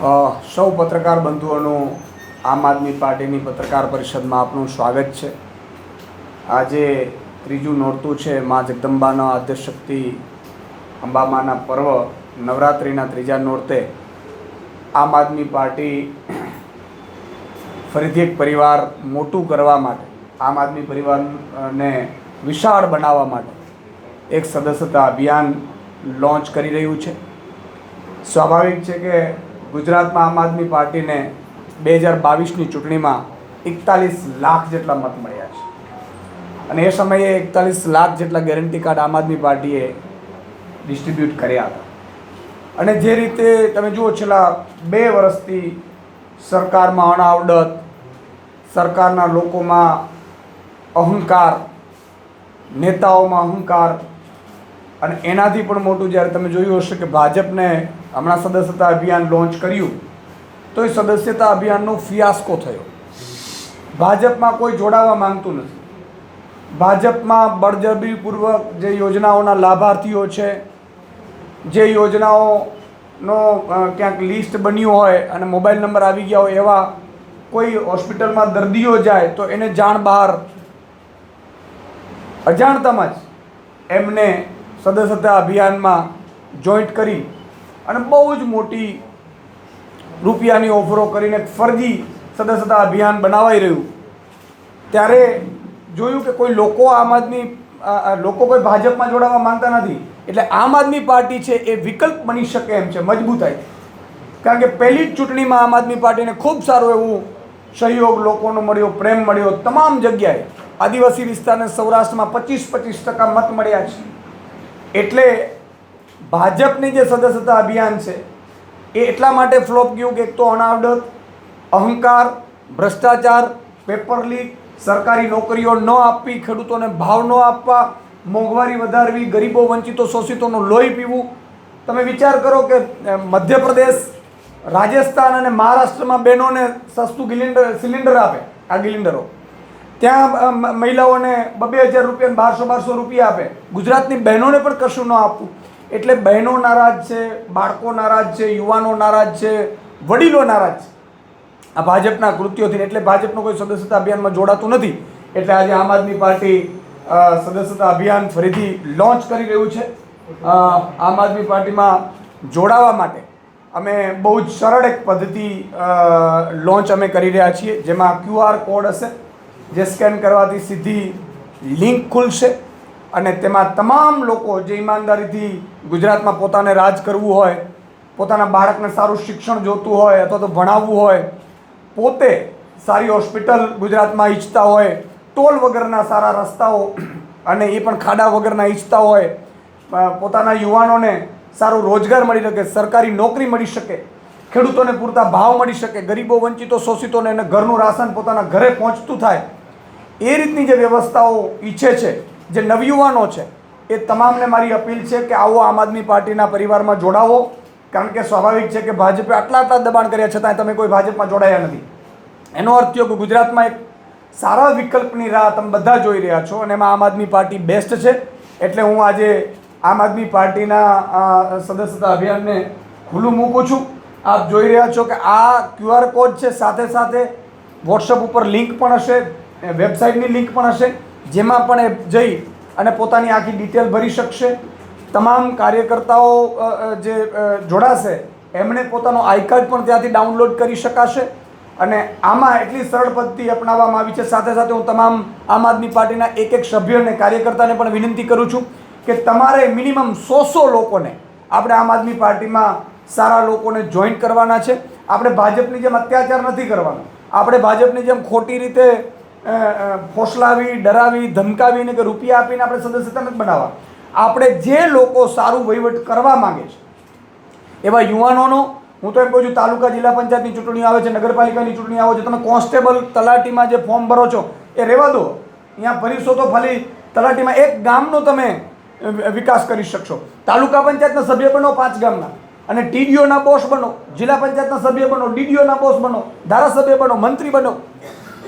સૌ પત્રકાર બંધુઓનું આમ આદમી પાર્ટીની પત્રકાર પરિષદમાં આપનું સ્વાગત છે. આજે ત્રીજું નોરતું છે મા જગદંબાના આદ્યશક્તિ અંબામાના પર્વ, નવરાત્રિના ત્રીજા નોરતે. આમ આદમી પાર્ટી ફરીથી એક પરિવાર મોટું કરવા માટે, આમ આદમી પરિવારને વિશાળ બનાવવા માટે એક સદસ્યતા અભિયાન લોન્ચ કરી રહ્યું છે. સ્વાભાવિક છે કે ગુજરાતમાં આમ આદમી પાર્ટીને બે હજાર બાવીસની ચૂંટણીમાં એકતાલીસ લાખ જેટલા મત મળ્યા છે. અને એ સમયે એકતાલીસ લાખ જેટલા ગેરંટી કાર્ડ આમ આદમી પાર્ટીએ ડિસ્ટ્રીબ્યુટ કર્યા હતા. અને જે રીતે તમે જુઓ છેલ્લા બે વર્ષથી સરકારમાં અણાવડત સરકારના લોકોમાં અહંકાર, નેતાઓમાં અહંકાર, અને એનાથી પણ મોટું જ્યારે તમે જોયું હશે કે ભાજપને હમણાં સદસ્યતા અભિયાન લોન્ચ કર્યું, તો એ સદસ્યતા અભિયાનનો ફિયાસ્કો થયો. ભાજપમાં કોઈ જોડાવા માંગતું નથી. ભાજપમાં બળજબરીપૂર્વક જે યોજનાઓના લાભાર્થીઓ છે, જે યોજનાઓનો ક્યાંક લિસ્ટ બન્યું હોય અને મોબાઈલ નંબર આવી ગયા હોય એવા કોઈ હોસ્પિટલમાં દર્દીઓ જાય, તો એને જાણ બહાર. અજાણતામાં જ એમને સદસ્યતા અભિયાનમાં જોઈન્ટ કરી અને બહુ જ મોટી રૂપિયાની ઓફરો કરીને ફરજી ફરજી સદસ્યતા અભિયાન બનાવાઈ રહ્યું. ત્યારે જોયું કે કોઈ લોકો આમ આદમી લોકો કોઈ ભાજપમાં જોડાવા માંગતા નથી. એટલે આમ આદમી પાર્ટી છે એ વિકલ્પ બની શકે એમ છે મજબૂતાઈ કારણ કે પહેલી જ ચૂંટણીમાં આમ આદમી પાર્ટીને ખૂબ સારું એવું સહયોગ લોકોનો મળ્યો, પ્રેમ મળ્યો, તમામ જગ્યાએ. આદિવાસી વિસ્તારને સૌરાષ્ટ્રમાં પચીસ પચીસ ટકા મત મળ્યા છે. એટલે ભાજપની જે સદસ્યતા અભિયાન છે, એ એટલા માટે ફ્લોપ ગયું કે એક તો અનાવડત અહંકાર, ભ્રષ્ટાચાર પેપર લીક સરકારી નોકરીઓ ન આપવી, ખેડૂતોને ભાવ ન આપવા, મોંઘવારી વધારવી, ગરીબો વંચિતો શોષિતોનું લોહી પીવું. તમે વિચાર કરો કે મધ્યપ્રદેશ, રાજસ્થાન અને મહારાષ્ટ્રમાં બહેનોને સસ્તું ગિલિન્ડર, સિલિન્ડર આપે, આ ગિલિન્ડરો. ત્યાં મહિલાઓને બબે હજાર રૂપિયા બારસો બારસો રૂપિયા આપે. ગુજરાતની બહેનોને પણ કશું ન આપવું. એટલે બહેનો નારાજ છે, બાળકો નારાજ છે, યુવાનો નારાજ છે, વડીલો નારાજ છે. આ ભાજપના કૃત્યોથી એટલે ભાજપનું કોઈ સદસ્યતા અભિયાનમાં જોડાતું નથી. એટલે આજે આમ આદમી પાર્ટી સદસ્યતા અભિયાન ફરીથી લોન્ચ કરી રહ્યું છે. આમ આદમી પાર્ટીમાં જોડાવા માટે અમે બહુ જ સરળ એક પદ્ધતિ લોન્ચ અમે કરી રહ્યા છીએ, જેમાં ક્યુઆર કોડ હશે, જે સ્કેન કરવાથી સીધી લિંક ખુલશે. અને તેમાં તમામ લોકો જે ઈમાનદારીથી ગુજરાતમાં પોતાને રાજ કરવું હોય, પોતાના બાળકને સારું શિક્ષણ જોતું હોય અથવા તો ભણાવવું હોય, પોતે સારી હોસ્પિટલ ગુજરાતમાં ઈચ્છતા હોય, ટોલ વગરના સારા રસ્તાઓ અને એ પણ ખાડા વગરના ઈચ્છતા હોય પોતાના યુવાનોને સારો રોજગાર મળી શકે, સરકારી નોકરી મળી શકે, ખેડૂતોને પૂરતા ભાવ મળી શકે, ગરીબો વંચિતો, શોષિતોને એને ઘરનું રાશન પોતાના ઘરે પહોંચતું થાય, એ રીતની જે વ્યવસ્થાઓ ઈચ્છે છે જે નવયુવાનો છે, એ તમામને મારી અપીલ છે કે આવો આમ આદમી પાર્ટીના પરિવારમાં જોડાવો. કારણ કે સ્વાભાવિક છે કે ભાજપે આટલા આટલા દબાણ કર્યા છતાં તમે કોઈ ભાજપમાં જોડાયા નથી. એનો અર્થ થયો કે ગુજરાતમાં એક સારા વિકલ્પની રાહ તમે બધા જોઈ રહ્યા છો અને એમાં આમ આદમી પાર્ટી બેસ્ટ છે. એટલે હું આજે આમ આદમી પાર્ટીના સદસ્યતા અભિયાનને ખુલ્લું મૂકું છું. આપ જોઈ રહ્યા છો કે આ ક્યુઆર કોડ છે સાથે સાથે વોટ્સઅપ ઉપર લિંક પણ હશે, વેબસાઇટની લિંક પણ હશે. જેમાં પણ એ જઈ અને પોતાની આખી ડિટેલ ભરી શકશે. તમામ કાર્યકર્તાઓ જે જોડાશે એમણે પોતાનો આઈ કાર્ડ પણ ત્યાંથી ડાઉનલોડ કરી શકાશે. અને આમાં એટલી સરળ પદ્ધતિ અપનાવવામાં આવી છે. સાથે સાથે હું તમામ આમ આદમી પાર્ટીના એક એક સભ્યને, કાર્યકર્તાને પણ વિનંતી કરું છું કે તમારે મિનિમમ સો સો લોકોને આપણે આમ આદમી પાર્ટીમાં સારા લોકોને જોઈન કરવાના છે. આપણે ભાજપની જેમ અત્યાચાર નથી કરવાનો. આપણે ભાજપની જેમ ખોટી રીતે ફોસલાવી, ડરાવી, ધમકાવીને કે રૂપિયા આપીને આપણે સદસ્યતા નથી બનાવવા. આપણે જે લોકો સારું વહીવટ કરવા માંગે છે, એવા યુવાનોનો, હું તો એમ કહું છું, તાલુકા જિલ્લા પંચાયતની ચૂંટણી આવે છે, નગરપાલિકાની ચૂંટણી આવે છે, તમે કોન્સ્ટેબલ તલાટીમાં જે ફોર્મ ભરો છો, એ રહેવા દો. અહીંયા ભરીશો તો ખાલી તલાટીમાં એક ગામનો તમે વિકાસ કરી શકશો. તાલુકા પંચાયતના સભ્ય બનો પાંચ ગામના. અને ટીડીઓના બોસ બનો, જિલ્લા પંચાયતના સભ્ય બનો, ડીડીઓના બોસ બનો, ધારાસભ્ય બનો, મંત્રી બનો.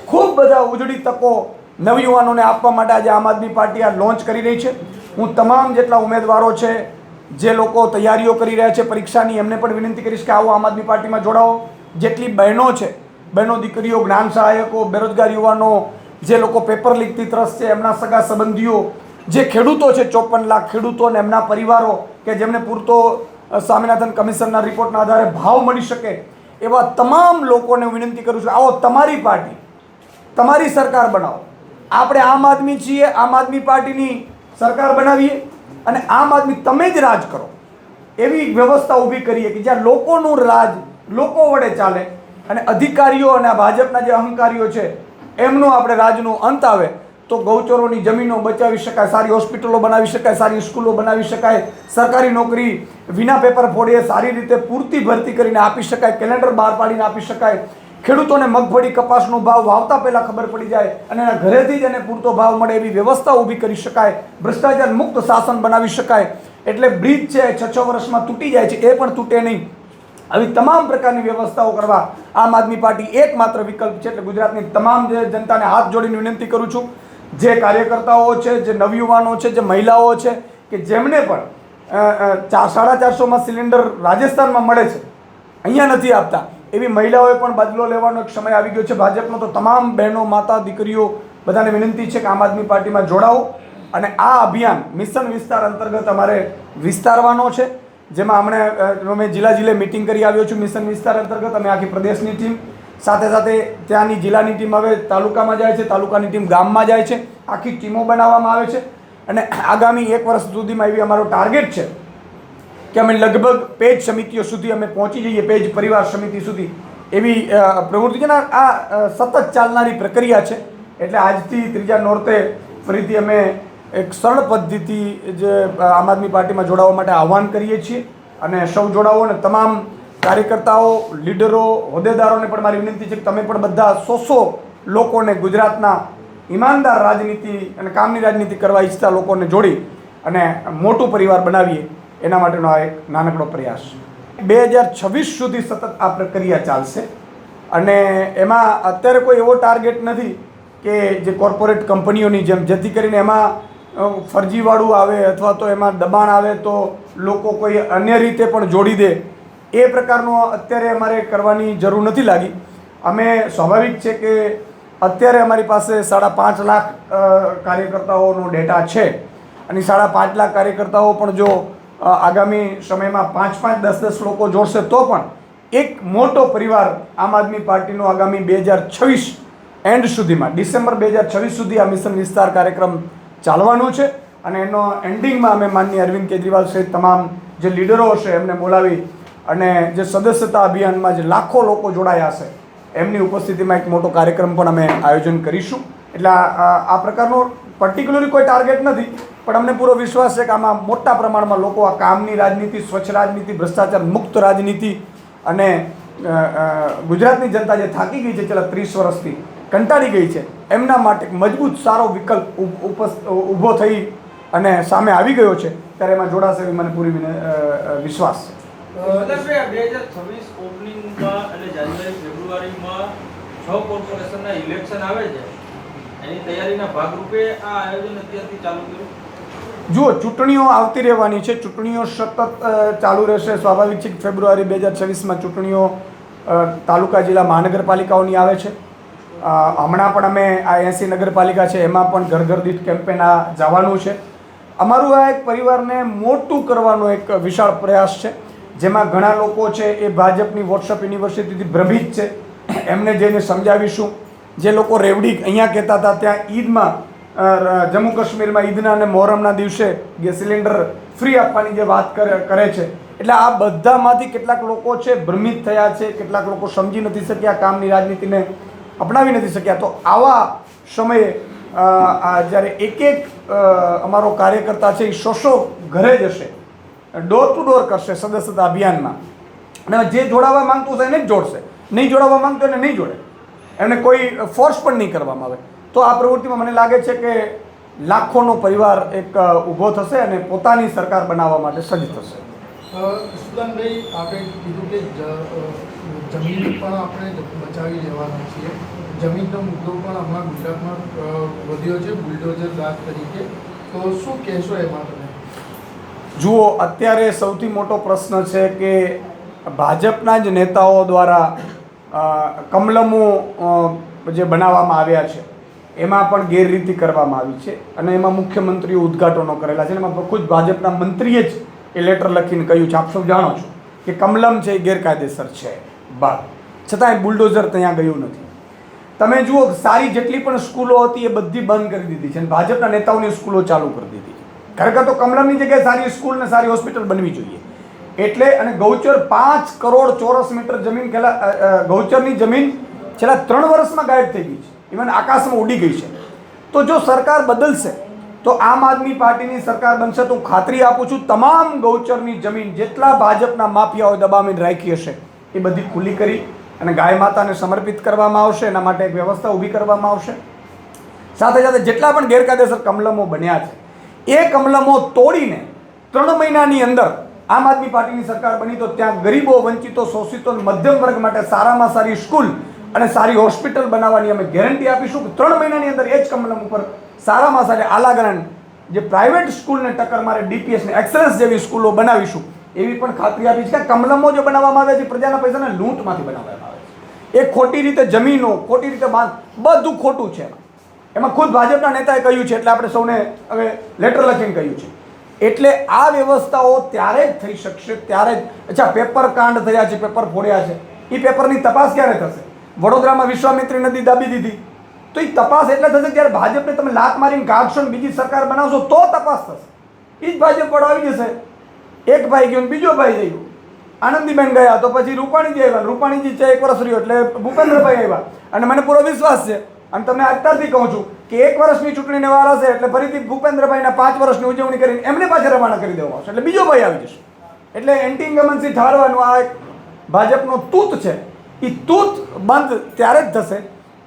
ખૂબ બધા ઉજળી તકો નવયુવાનોને આપવા માટે આજે આમ આદમી પાર્ટી આ લોન્ચ કરી રહી છે. હું તમામ જેટલા ઉમેદવારો છે, જે લોકો તૈયારીઓ કરી રહ્યા છે પરીક્ષાની, એમને પણ વિનંતી કરીશ કે આવો આમ આદમી પાર્ટીમાં જોડાઓ. જેટલી બહેનો છે, બહેનો દીકરીઓ, જ્ઞાન સહાયકો, બેરોજગાર યુવાનો, જે લોકો પેપર લીકથી ત્રસ્ત છે, એમના સગા સંબંધીઓ, જે ખેડૂતો છે, ચોપન લાખ ખેડૂતો અને એમના પરિવારો કે જેમને પૂરતો સ્વામિનાથન કમિશનના રિપોર્ટના આધારે ભાવ મળી શકે, એવા તમામ લોકોને વિનંતી કરું છું. આવો તમારી પાર્ટી તમારી સરકાર બનાવો. આપણે આમ આદમી છીએ, આમ આદમી પાર્ટીની સરકાર બનાવીએ અને આમ આદમી તમે જ રાજ કરો. એવી વ્યવસ્થા ઊભી કરીએ કે જ્યાં લોકોનું રાજ, લોકો વડે ચાલે અને અધિકારીઓ અને આ ભાજપના જે અહંકારીઓ છે, એમનું આપણે રાજનું અંત આવે તો ગૌચરોની જમીનો બચાવી શકાય, સારી હોસ્પિટલો બનાવી શકાય, સારી સ્કૂલો બનાવી શકાય, સરકારી નોકરી વિના પેપર ફોડીએ, સારી રીતે પૂરતી ભરતી કરીને આપી શકાય, કેલેન્ડર બહાર પાડીને આપી શકાય ખેડૂતોને મગફળી કપાસનો ભાવ વાવતા પહેલાં ખબર પડી જાય અને એના ઘરેથી જ એને પૂરતો ભાવ મળે એવી વ્યવસ્થા ઊભી કરી શકાય, ભ્રષ્ટાચાર મુક્ત શાસન બનાવી શકાય. એટલે બ્રિજ છે, છ છ વર્ષમાં તૂટી જાય છે, એ પણ તૂટે નહીં. આવી તમામ પ્રકારની વ્યવસ્થાઓ કરવા આમ આદમી પાર્ટી એકમાત્ર વિકલ્પ છે એટલે ગુજરાતની તમામ જનતાને હાથ જોડીને વિનંતી કરું છું, જે કાર્યકર્તાઓ છે, જે નવયુવાનો છે, જે મહિલાઓ છે, કે જેમને પણ ચાર સાડા ચારસોમાં સિલિન્ડર રાજસ્થાનમાં મળે છે, અહીંયા નથી આપતા. એવી મહિલાઓએ પણ બદલો લેવાનો સમય આવી ગયો છે. ભાજપનો તો તમામ બહેનો, માતા, દીકરીઓ બધાને વિનંતી છે કે આમ આદમી પાર્ટીમાં જોડાઓ અને આ અભિયાન મિશન વિસ્તાર અંતર્ગત અમારે વિસ્તારવાનો છે. જેમાં હમણાં અમે જિલ્લા જિલ્લે મિટિંગ કરી આવ્યો છું મિશન વિસ્તાર અંતર્ગત અમે આખી પ્રદેશની ટીમ સાથે સાથે ત્યાંની જિલ્લાની ટીમ હવે તાલુકામાં જાય છે, તાલુકાની ટીમ ગામમાં જાય છે. આખી ટીમો બનાવવામાં આવે છે. અને આગામી એક વર્ષ સુધીમાં એવી અમારો ટાર્ગેટ છે કે અમે લગભગ પેજ સમિતિઓ સુધી અમે પહોંચી જઈએ, પેજ પરિવાર સમિતિ સુધી. એવી પ્રવૃત્તિ છે આ સતત ચાલનારી પ્રક્રિયા છે. એટલે આજથી ત્રીજા નોરતે ફરીથી અમે એક સરળ પદ્ધતિ જે આમ આદમી પાર્ટીમાં જોડાવા માટે આહવાન કરીએ છીએ. અને સૌ જોડાવો અને તમામ કાર્યકર્તાઓ, લીડરો, હોદ્દેદારોને પણ મારી વિનંતી છે કે તમે પણ બધા સો સો લોકોને ગુજરાતના ઈમાનદાર રાજનીતિ અને કામની રાજનીતિ કરવા ઈચ્છતા લોકોને જોડી અને મોટું પરિવાર બનાવીએ. એના માટેનો આ એક નાનકડો પ્રયાસ. બે હજાર છવ્વીસ સુધી સતત આ પ્રક્રિયા ચાલશે અને એમાં અત્યારે કોઈ એવો ટાર્ગેટ નથી કે જે કોર્પોરેટ કંપનીઓની જેમ, જેથી કરીને એમાં ફરજીવાળું આવે અથવા તો એમાં દબાણ આવે તો લોકો કોઈ અન્ય રીતે પણ જોડી દે. એ પ્રકારનો અત્યારે અમારે કરવાની જરૂર નથી લાગી. અમે સ્વાભાવિક છે કે અત્યારે અમારી પાસે સાડા પાંચ લાખ કાર્યકર્તાઓનો ડેટા છે. અને સાડા પાંચ લાખ કાર્યકર્તાઓ પણ જો આગામી સમયમાં પાંચ પાંચ દસ દસ લોકો જોડશે તો પણ એક મોટો પરિવાર આમ આદમી પાર્ટીનો આગામી બે હજાર છવ્વીસ એન્ડ સુધીમાં, ડિસેમ્બર બે હજાર છવ્વીસ સુધી આ મિશન વિસ્તાર કાર્યક્રમ ચાલવાનો છે અને એનો એન્ડિંગમાં અમે માનનીય અરવિંદ કેજરીવાલ સહિત તમામ જે લીડરો હશે એમને બોલાવી અને જે સદસ્યતા અભિયાનમાં જે લાખો લોકો જોડાયા હશે, એમની ઉપસ્થિતિમાં એક મોટો કાર્યક્રમ પણ અમે આયોજન કરીશું. એટલે આ પ્રકારનો પર્ટિક્યુલરલી કોઈ ટાર્ગેટ નથી. પણ અમને પૂરો વિશ્વાસ છે કે આમાં મોટા પ્રમાણમાં લોકો આ કામની રાજનીતિ, સ્વચ્છ રાજનીતિ, ભ્રષ્ટાચાર મુક્ત રાજનીતિ અને ગુજરાતની જનતા જે થાકી ગઈ છે છેલ્લા ત્રીસ વર્ષથી, કંટાળી ગઈ છે. એમના માટે મજબૂત સારો વિકલ્પ ઊભો થઈ અને સામે આવી ગયો છે, ત્યારે એમાં જોડાશે એવી મને પૂરી વિશ્વાસ છે. એની તૈયારીના ભાગરૂપે આ આયોજન અત્યારથી ચાલુ કર્યું. જુઓ, ચૂંટણીઓ આવતી રહેવાની છે. ચૂંટણીઓ સતત ચાલુ રહેશે. સ્વાભાવિક છે ફેબ્રુઆરી બે હજાર છવ્વીસમાં ચૂંટણીઓ તાલુકા, જિલ્લા મહાનગરપાલિકાઓની આવે છે. હમણાં પણ અમે આ એસી નગરપાલિકા છે, એમાં પણ ઘર ઘર દીઠ કેમ્પેન આ જવાનું છે. અમારું આ એક પરિવારને મોટું કરવાનો એક વિશાળ પ્રયાસ છે. જેમાં ઘણા લોકો છે, એ ભાજપની વોટ્સઅપ યુનિવર્સિટીથી ભ્રમિત છે. એમને જઈને સમજાવીશું. જે લોકો રેવડી અહીંયા કહેતા હતા, ત્યાં ઈદમાં જમ્મુ કાશ્મીરમાં ઈદના અને મોહરમના દિવસે ગેસ સિલિન્ડર ફ્રી આપવાની જે વાત કરે છે. એટલે આ બધામાંથી કેટલાક લોકો છે ભ્રમિત થયા છે, કેટલાક લોકો સમજી નથી શક્યા કામની રાજનીતિને અપનાવી નથી શક્યા. તો આવા સમયે જ્યારે એક એક અમારો કાર્યકર્તા છે એ શોષો ઘરે જશે ડોર ટુ ડોર કરશે સદસ્યતા અભિયાનમાં. અને જે જોડાવા માંગતું હશે એને જ જોડશે. નહીં જોડાવા માંગતો એને નહીં જોડે. એમને કોઈ ફોર્સ પણ નહીં કરવામાં આવે. તો આ પ્રવૃત્તિમાં મને લાગે છે કે લાખોનો પરિવાર એક ઊભો થશે અને પોતાની સરકાર બનાવવા માટે સજ્જ થશે. સુદાનભાઈ આપણે કીધું કે જમીન પણ આપણે બચાવી લેવાના છીએ. જમીનનો મુદ્દો પણ હમણાં ગુજરાતમાં વધ્યો છે બુલડોઝર રાજ તરીકે. તો શું કહેશો એમાં તમે? જુઓ અત્યારે સૌથી મોટો પ્રશ્ન છે કે ભાજપના જ નેતાઓ દ્વારા કમલમો જે બનાવવામાં આવ્યા છે એમાં પણ ગેરરીતિ કરવામાં આવી છે અને એમાં મુખ્યમંત્રીઓ ઉદ્ઘાટનો કરેલા છે. એમાં ખુદ ભાજપના મંત્રીએ જ એ લેટર લખીને કહ્યું છે. આપ સૌ જાણો છો કે કમલમ છે એ ગેરકાયદેસર છે. બાદ. છતાંય બુલડોઝર ત્યાં ગયું નથી. તમે જુઓ, સારી જેટલી પણ સ્કૂલો હતી એ બધી બંધ કરી દીધી છે અને ભાજપના નેતાઓની સ્કૂલો ચાલુ કરી દીધી છે. ખરેખર તો કમલમની જગ્યાએ સારી સ્કૂલ ને સારી હોસ્પિટલ બનવી જોઈએ. એટલે અને ગૌચર પાંચ કરોડ ચોરસ મીટર જમીન ગૌચરની જમીન છેલ્લા ત્રણ વર્ષમાં ગાયબ થઈ ગઈ છે. ઇવન આકાશમાં ઉડી ગઈ છે. તો જો સરકાર બદલશે, તો આમ આદમી પાર્ટીની સરકાર બનશે તો હું ખાતરી આપું છું તમામ ગૌચરની જમીન જેટલા ભાજપના માફિયાઓ દબાવીને રાખી હશે, એ બધી ખુલ્લી કરી અને ગાય માતાને સમર્પિત કરવામાં આવશે, એના માટે એક વ્યવસ્થા ઊભી કરવામાં આવશે. સાથે સાથે જેટલા પણ ગેરકાયદેસર કમલમો બન્યા છે, એ કમલમો તોડીને ત્રણ મહિનાની અંદર આમ આદમી પાર્ટીની સરકાર બની તો ત્યાં ગરીબો, વંચિતો, શોષિતો મધ્યમ વર્ગ માટે સારામાં સારી સ્કૂલ અને સારી હોસ્પિટલ બનાવવાની અમે ગેરંટી આપીશું કે ત્રણ મહિનાની અંદર એ જ કમલમ ઉપર સારામાં સારી આલાગરણ જે પ્રાઇવેટ સ્કૂલને ટક્કર મારે ડીપીએસ ને એક્સલન્સ જેવી સ્કૂલો બનાવીશું, એવી પણ ખાતરી આપી છે કે કમલમો જે બનાવવામાં આવે છે, પ્રજાના પૈસાને લૂંટમાંથી બનાવવામાં આવે છે. એ ખોટી રીતે જમીનો, ખોટી રીતે બાંધ બધું ખોટું છે. એમાં. ખુદ ભાજપના નેતાએ કહ્યું છે, એટલે આપણે સૌને હવે લેટર લખીને કહ્યું છે. એટલે આ વ્યવસ્થાઓ ત્યારે જ થઈ શકશે, ત્યારે જ અચ્છા, પેપર કાંડ થયા છે, પેપર ફોડ્યા છે. એ પેપરની તપાસ ક્યારે થશે? વડોદરામાં વિશ્વામિત્રી નદી દાબી દીધી. તો એ તપાસ એટલે થશે ત્યારે ભાજપને તમે લાત મારીને કાઢશો ને બીજી સરકાર બનાવશો તો તપાસ થશે. એ જ ભાજપ વાળો આવી જશે. એક ભાઈ ગયો બીજો ભાઈ જઈ આનંદીબેન ગયા તો પછી રૂપાણીજી આવ્યા. રૂપાણીજી છે, એક વર્ષ રહ્યો એટલે ભૂપેન્દ્રભાઈ આવ્યા. અને મને પૂરો વિશ્વાસ છે. અને તમને અત્યારથી કહું છું કે એક વર્ષની ચૂંટણીને વાર હશે એટલે ફરીથી ભૂપેન્દ્રભાઈના પાંચ વર્ષની ઉજવણી કરીને એમને પાછા રવાના કરી દેવામાં આવશે. એટલે બીજો ભાઈ આવી જશે. એટલે એન્ટી ઇન્કમન્સી ઠારવાનું આ એક ભાજપનો તૂત છે. એ તૂત બંધ ત્યારે જ થશે.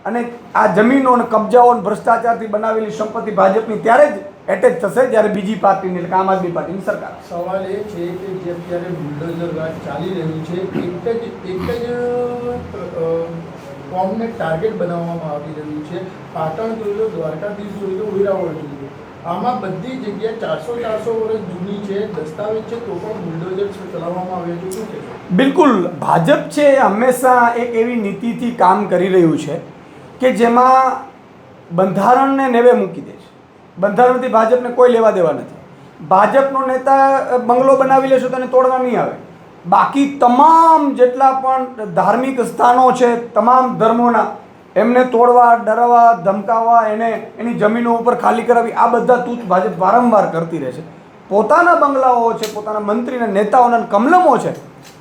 અને આ જમીનો અને કબજાઓ અને ભ્રષ્ટાચારથી બનાવેલી સંપત્તિ ભાજપની ત્યારે જ એટેચ થશે જ્યારે બીજી પાર્ટીની, એટલે આમ આદમી પાર્ટીની સરકાર. સવાલ એ છે કે જે અત્યારે બુલડોઝર રાજ ચાલી રહ્યું છે, એક જ એક જ કોમને ટાર્ગેટ બનાવવામાં આવી રહ્યું છે? પાટણ જોઈ લો દ્વારકાધીશ જોઈ લો વેરાવળ જોઈ આમાં બધી જગ્યાએ ચારસો ચારસો વર્ષ જૂની છે, દસ્તાવેજ છે, તો પણ બુલડોઝર ચલાવવામાં આવે છે, શું છે બિલકુલ. ભાજપ છે હંમેશા એક એવી નીતિથી કામ કરી રહ્યું છે કે જેમાં બંધારણને નેવે મૂકી દે છે. બંધારણથી ભાજપને કોઈ લેવા દેવા નથી. ભાજપનો નેતા બંગલો બનાવી લેશો તો એને તોડવા નહીં આવે. બાકી તમામ જેટલા પણ ધાર્મિક સ્થાનો છે, તમામ ધર્મોના એમને તોડવા ડરાવવા ધમકાવવા એને એની જમીનો ઉપર ખાલી કરાવી આ બધા તૂચ ભાજપ વારંવાર કરતી રહે છે. પોતાના બંગલાઓ છે પોતાના મંત્રીના નેતાઓના કમલમો છે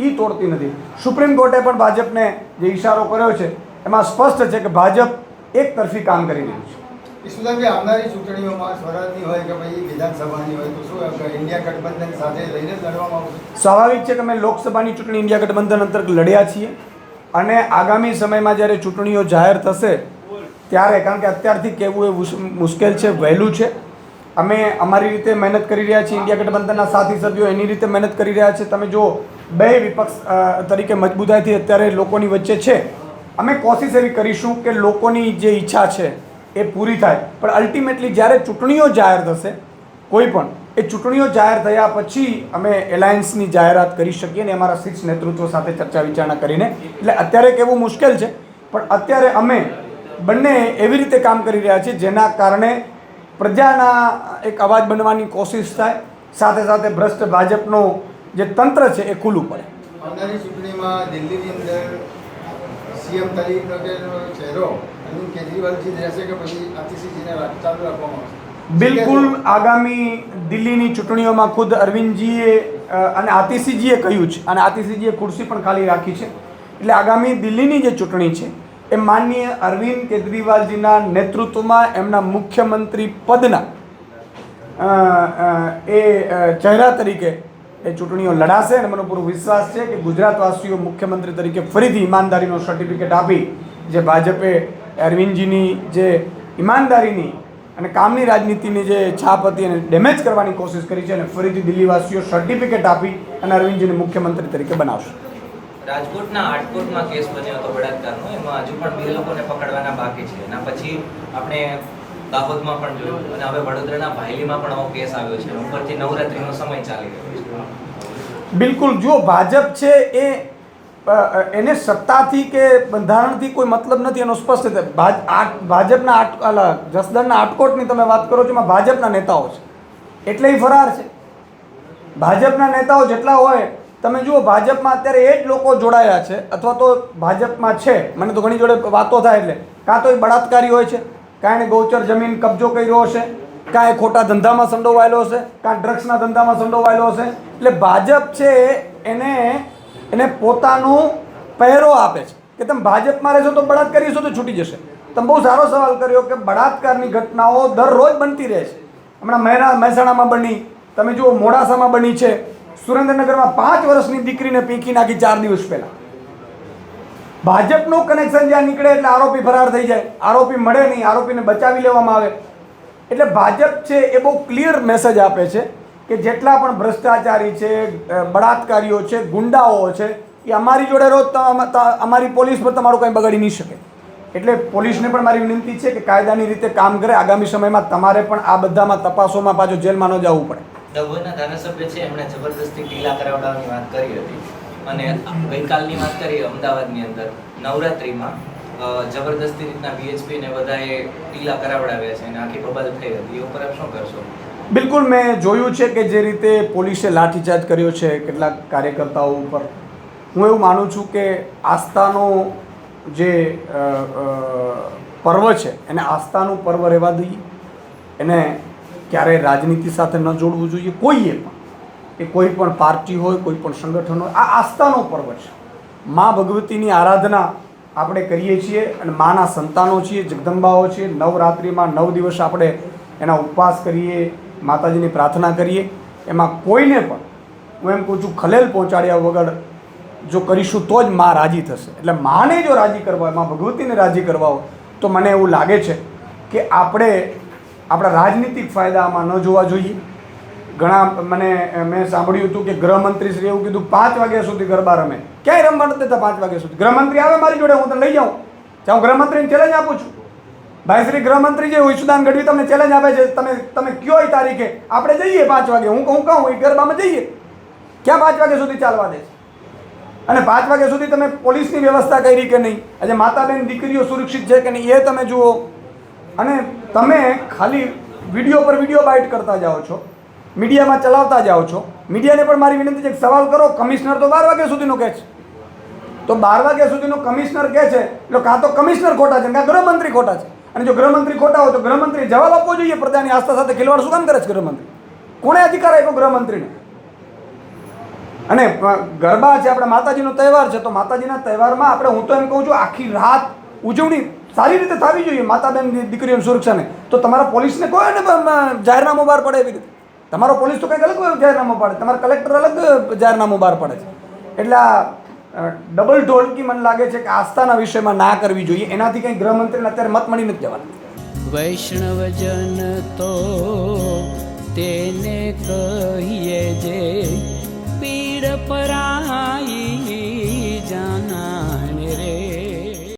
એ તોડતી નથી. સુપ્રીમ કોર્ટે પણ ભાજપને જે ઇશારો કર્યો છે એમાં સ્પષ્ટ છે કે ભાજપ એક તરફી કામ કરી રહ્યું છે. ઈસુદાનજી આવનારી ચૂંટણીઓમાં સ્વરાજની હોય કે ભાઈ વિધાનસભાની હોય તો શું ઇન્ડિયા ગઠબંધન સાથે લઈને લડવામાં આવશે? સ્વાભાવિક છે કે અમે લોકસભાની ચૂંટણી ઇન્ડિયા ગઠબંધન અંતર્ગત લડ્યા છીએ. અને આગામી સમયમાં જ્યારે ચૂંટણીઓ જાહેર થશે, ત્યારે કારણ કે અત્યારથી કહેવું એ મુશ્કેલ છે, વહેલું છે. અમે અમારી રીતે મહેનત કરી રહ્યા છીએ, ઇન્ડિયા ગઠબંધનના સાથી સભ્યો એની રીતે મહેનત કરી રહ્યા છે. તમે જો બે વિપક્ષ તરીકે મજબૂતાઈથી અત્યારે લોકોની વચ્ચે છે. અમે કોશિશ એવી કરીશું કે લોકોની જે ઈચ્છા છે એ પૂરી થાય. પણ અલ્ટિમેટલી જ્યારે ચૂંટણીઓ જાહેર થશે, કોઈ પણ એ ચૂંટણીઓ જાહેર થયા પછી અમે એલાયન્સની જાહેરાત કરી શકીએ ને અમારા શીર્ષ નેતૃત્વ સાથે ચર્ચા વિચારણા કરીને. એટલે અત્યારે કહેવું મુશ્કેલ છે, પણ અત્યારે અમે બંને એવી રીતે કામ કરી રહ્યા છીએ જેના કારણે પ્રજાના એક અવાજ બનવાની કોશિશ થાય, સાથે સાથે ભ્રષ્ટ ભાજપનો જે તંત્ર છે એ ખુલ્લું પડે. કેજરીવાલજી રહેશે કે પછી આતિશીજીને ચાલુ રાખવામાં આવશે? બિલકુલ આગામી દિલ્હીની ચૂંટણીઓમાં ખુદ અરવિંદજીએ અને આતિશીજીએ કહ્યું છે અને આતિશીજીએ ખુરશી પણ ખાલી રાખી છે. એટલે આગામી દિલ્હીની જે ચૂંટણી છે એ માનનીય અરવિંદ કેજરીવાલજીના નેતૃત્વમાં એમના મુખ્યમંત્રી પદના એ ચહેરા તરીકે એ ચૂંટણીઓ લડાશે અને મને પૂરો વિશ્વાસ છે કે ગુજરાતવાસીઓ મુખ્યમંત્રી તરીકે ફરીથી ઈમાનદારીનો સર્ટિફિકેટ આપી જે ભાજપે અરવિંદજીની જે ઈમાનદારીની અને કામની રાજનીતિની જે છાપ હતી એને ડેમેજ કરવાની કોશિશ કરી છે અને ફરીથી દિલ્હીવાસીઓ સર્ટિફિકેટ આપી અને અરવિંદજીને મુખ્યમંત્રી તરીકે બનાવશે. રાજકોટના આટકોટમાં કેસ બન્યો હતો બળાત્કારનો. એમાં હજુ પણ બે લોકોને પકડવાના બાકી છે. એના પછી આપણે દાહોદમાં પણ જોયું અને હવે વડોદરાના ભાયલીમાં પણ આવો કેસ આવ્યો છે. ઉપરથી નવરાત્રીનો સમય ચાલી રહ્યો છે. બિલકુલ. જો ભાજપ છે એ એને સત્તાથી કે બંધારણથી કોઈ મતલબ નથી, એનો સ્પષ્ટ આટ- ભાજપના આટ જસદણના આટકોટની તમે વાત કરો છો, એમાં ભાજપના નેતાઓ છે. એટલે એ ફરાર છે. ભાજપના નેતાઓ જેટલા હોય, તમે જુઓ, ભાજપમાં અત્યારે એ જ લોકો જોડાયા છે, અથવા તો ભાજપમાં છે. મને તો ઘણી જોડે વાતો થાય એટલે. કાં તો એ બળાત્કારી હોય છે, કાં એને ગૌચર જમીન કબજો કર્યો હશે, કાં ખોટા ધંધામાં સંડોવાયેલો હશે, કાં ડ્રગ્સના ધંધામાં સંડોવાયેલો હશે. એટલે ભાજપ છે, એને એને પોતાનું પહેરો આપે છે. કે તમે ભાજપમાં રહેશો તો બળાત્કારી કરીશો તો છૂટી જશે. તમે બહુ સારો સવાલ કર્યો કે બળાત્કારની ઘટનાઓ દરરોજ બનતી રહે છે. હમણાં મહેરા મહેસાણામાં બની, તમે જુઓ મોડાસામાં બની છે. સુરેન્દ્રનગરમાં પાંચ વર્ષની દીકરીને પીંખી નાખી ચાર દિવસ પહેલાં. ભાજપનું કનેક્શન જ્યાં નીકળે એટલે આરોપી ફરાર થઈ જાય. આરોપી મળે નહીં, આરોપીને બચાવી લેવામાં આવે. એટલે ભાજપ છે એ બહુ ક્લિયર મેસેજ આપે છે. કે જેટલા પણ ભ્રષ્ટાચારી છે બળાત્કારીઓ છે, ગુંડાઓ છે, એ અમારી જોડે રોજ અમારી પોલીસ પર તમારું કંઈ બગાડી નહીં શકે. એટલે પોલીસને પણ મારી વિનંતી છે કે કાયદાની રીતે કામ કરે. આગામી સમયમાં તમારે પણ આ બધામાં તપાસોમાં પાછું જેલમાં ન જવું પડે. ડભોઈના ધારાસભ્ય છે, એમણે જબરદસ્તી ઢીલા કરાવડાવવાની વાત કરી હતી. અને ગઈકાલની વાત કરીએ અમદાવાદની અંદર, નવરાત્રિમાં જબરદસ્તી રીતના બીએચપીને બધાએ ઢીલા કરાવડાવ્યા છે અને આખી બબાલ થઈ હતી. એ ઉપર આપ શું કરશો? બિલકુલ મેં જોયું છે કે જે રીતે પોલીસે લાઠીચાર્જ કર્યો છે કેટલાક કાર્યકર્તાઓ ઉપર. હું એવું માનું છું કે આસ્થાનો જે પર્વ છે, એને આસ્થાનું પર્વ રહેવા દઈએ. એને ક્યારેય રાજનીતિ સાથે ન જોડવું જોઈએ. કોઈએ પણ એ કોઈ પણ પાર્ટી હોય, કોઈ પણ સંગઠન હોય, આ આસ્થાનો પર્વ છે. મા ભગવતીની આરાધના આપણે કરીએ છીએ અને માના સંતાનો છીએ, જગદંબાઓ છીએ. નવરાત્રિમાં નવ દિવસ આપણે એના ઉપવાસ કરીએ. માતાજીની પ્રાર્થના કરીએ. એમાં કોઈને પણ હું એમ કહું છું, ખલેલ પહોંચાડ્યા વગર જો કરીશું તો જ મા રાજી થશે. એટલે માને જો રાજી કરવા હોય, મા ભગવતીને રાજી કરવા હોય, તો મને એવું લાગે છે કે આપણે, આપણા રાજનીતિક ફાયદા આમાં ન જોવા જોઈએ. ઘણા, મને, મેં સાંભળ્યું હતું કે ગૃહમંત્રીશ્રીએ એવું કીધું, પાંચ વાગ્યા સુધી ગરબા રમે. ક્યાંય રમવા નથી દેતા પાંચ વાગ્યા સુધી. ગૃહમંત્રી આવે મારી જોડે, હું તને લઈ જાઉં. ત્યાં હું ગૃહમંત્રીને ચેલેન્જ આપું છું. ભાઈ, શ્રી ગૃહમંત્રી જે ઈશુદાન ગઢવી તમને ચેલેન્જ આપે છે, તમે તમે કયો એ તારીખે? આપણે જઈએ પાંચ વાગે. હું હું કહું એ ગરબામાં જઈએ. ક્યાં પાંચ વાગ્યા સુધી ચાલવા દે છે? અને પાંચ વાગ્યા સુધી તમે પોલીસની વ્યવસ્થા કરી કે નહીં? આજે માતાબેન દીકરીઓ સુરક્ષિત છે કે નહીં, એ તમે જુઓ. અને તમે ખાલી વીડિયો પર વીડિયો બાઇટ કરતા જાઓ છો. મીડિયામાં ચલાવતા જાઓ છો. મીડિયાને પણ મારી વિનંતી છે સવાલ કરો. કમિશનર તો બાર વાગ્યા સુધીનો કહે છે. તો બાર વાગ્યા સુધીનો કમિશનર કહે છે. એટલે કાં તો કમિશનર ખોટા છે કાં ગૃહમંત્રી ખોટા છે? અને જો ગૃહમંત્રી ખોટા હોય તો ગૃહમંત્રી જવાબ આપવો જોઈએ પ્રજાની આસ્થા સાથે ખિલવાડ શું કામ કરે છે ગૃહમંત્રી? કોણે અધિકાર આપ્યો ગૃહમંત્રીને? અને ગરબા છે, આપણે માતાજીનો તહેવાર છે, તો માતાજીના તહેવારમાં આપણે હું તો એમ કહું છું, આખી રાત ઉજવણી સારી રીતે થવી જોઈએ માતાબેન દી- દીકરીઓની સુરક્ષાને. તો તમારા પોલીસને કોઈ ને જાહેરનામો બહાર પડે એવી રીતે? તમારો પોલીસ તો કંઈક અલગ જાહેરનામું પાડે. તમારા કલેક્ટર અલગ જાહેરનામું બહાર પડે છે. એટલે ડબલ ઢોલકી મને લાગે છે કે આસ્થાના વિષયમાં ના કરવી જોઈએ. એનાથી કંઈ ગૃહમંત્રીને અત્યારે મત મળી નથી જવાના. વૈષ્ણવજન તો તેને કહીએ જે પીડ પરાઈ